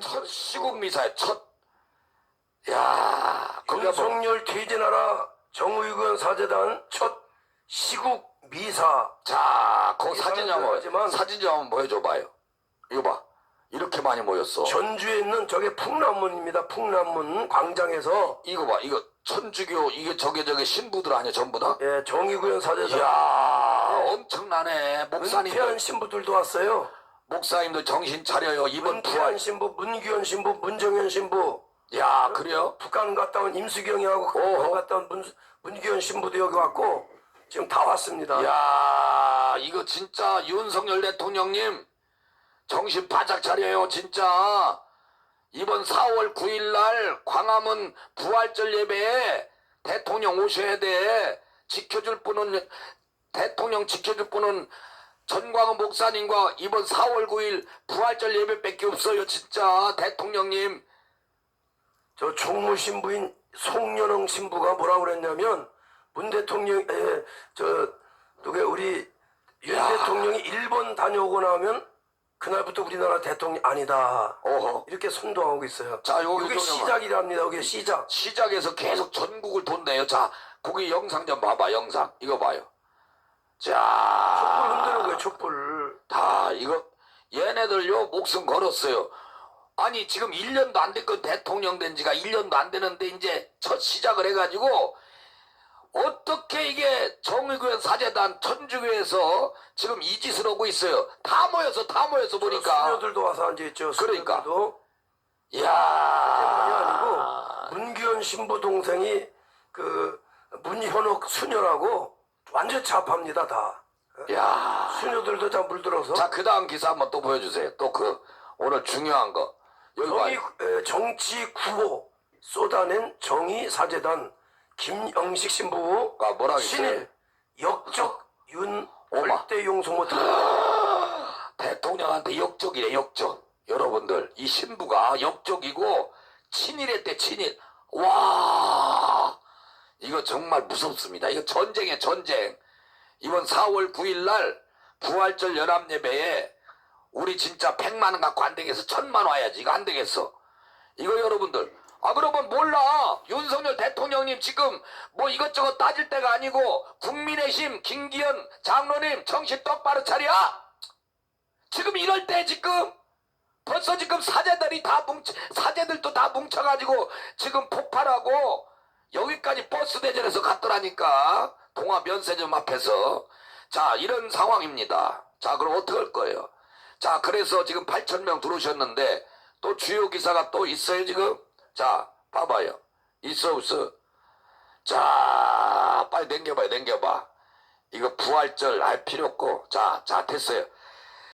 첫 시국 미사일 첫. 야, 윤석열 퇴진하라 정의권 사재단 첫 시국 미사 자, 그 사진 좀 한번 하지만- 사진 좀 한번 보여줘 봐요. 이거 봐, 이렇게 많이 모였어. 전주에 있는 저게 풍남문입니다. 풍남문 광장에서 이거 봐, 이거 천주교 이게 저게 저게 신부들 아니야 전부 다? 예, 정의구현 사재단 이야, 엄청나네. 은퇴한 목사님들, 신부들도 왔어요. 목사님들 정신 차려요. 이번 은퇴한 부활. 신부, 문규현 신부, 문정현 신부, 야, 그래요? 북한 갔다 온 임수경이하고. 북한 갔다 온 문, 문규현 신부도 여기 왔고 지금 다 왔습니다. 야, 이거 진짜 윤석열 대통령님 정신 바짝 차려요, 진짜. 이번 4월 9일 날 광화문 부활절 예배에 대통령 오셔야 돼. 지켜줄 분은 대통령 지켜줄 분은 전광훈 목사님과 이번 4월 9일 부활절 예배밖에 없어요, 진짜 대통령님. 저 총무 신부인 송연홍 신부가 뭐라고 그랬냐면 문 대통령 에, 저 누가 우리 윤 야. 대통령이 일본 다녀오고 나면 그날부터 우리나라 대통령 아니다 어허. 이렇게 선동하고 있어요. 자, 여기 이게 좀 시작이랍니다. 이게 시작. 시작에서 계속 전국을 돈대요. 자, 거기 영상 좀 봐봐, 영상. 이거 봐요. 자. 촛불. 다 이거 얘네들요 목숨 걸었어요. 아니 지금 1년도 안 됐건 대통령 된 지가 1년도 안 되는데 이제 첫 시작을 해가지고 어떻게 이게 정의교회 사재단 천주교에서 지금 이 짓을 하고 있어요. 다 모여서 다 모여서 보니까 수녀들도 와서 앉아 있죠. 그러니까. 수녀들도 이야 아니고 문규현 신부 동생이 그 문현옥 수녀라고 완전 잡합니다 다. 야 수녀들도 다 물들어서. 자, 그 다음 기사 한번 또 보여주세요. 또 그, 오늘 중요한 거. 여기 정의, 봐요. 에, 정치 구호 쏟아낸 정의 사재단 김영식 신부 아, 뭐라 그랬어요? 신일 역적 윤 오마. 절대 용서 못한 대통령한테 역적이래, 역적. 여러분들, 이 신부가 역적이고, 친일했대, 친일. 와, 이거 정말 무섭습니다. 이거 전쟁이에요, 전쟁. 이번 4월 9일 날, 부활절 연합예배에, 우리 진짜 100만원 갖고 안 되겠어. 천만 와야지. 이거 안 되겠어. 이거 여러분들. 아, 그러면 몰라. 윤석열 대통령님 지금 뭐 이것저것 따질 때가 아니고, 국민의힘 김기현 장로님 정신 똑바로 차려! 지금 이럴 때 지금 벌써 지금 사제들이 다 뭉쳐 사제들도 다 뭉쳐가지고 지금 폭발하고 여기까지 버스 대전에서 갔더라니까 면세점 앞에서. 자 이런 상황입니다. 자 그럼 어떻게 할 거예요? 자 그래서 지금 8천 명 들어오셨는데 또 주요 기사가 또 있어요 지금? 자 봐봐요. 있어 없어? 자 빨리 넘겨봐요 넘겨봐. 이거 부활절 할 필요 없고. 자자 됐어요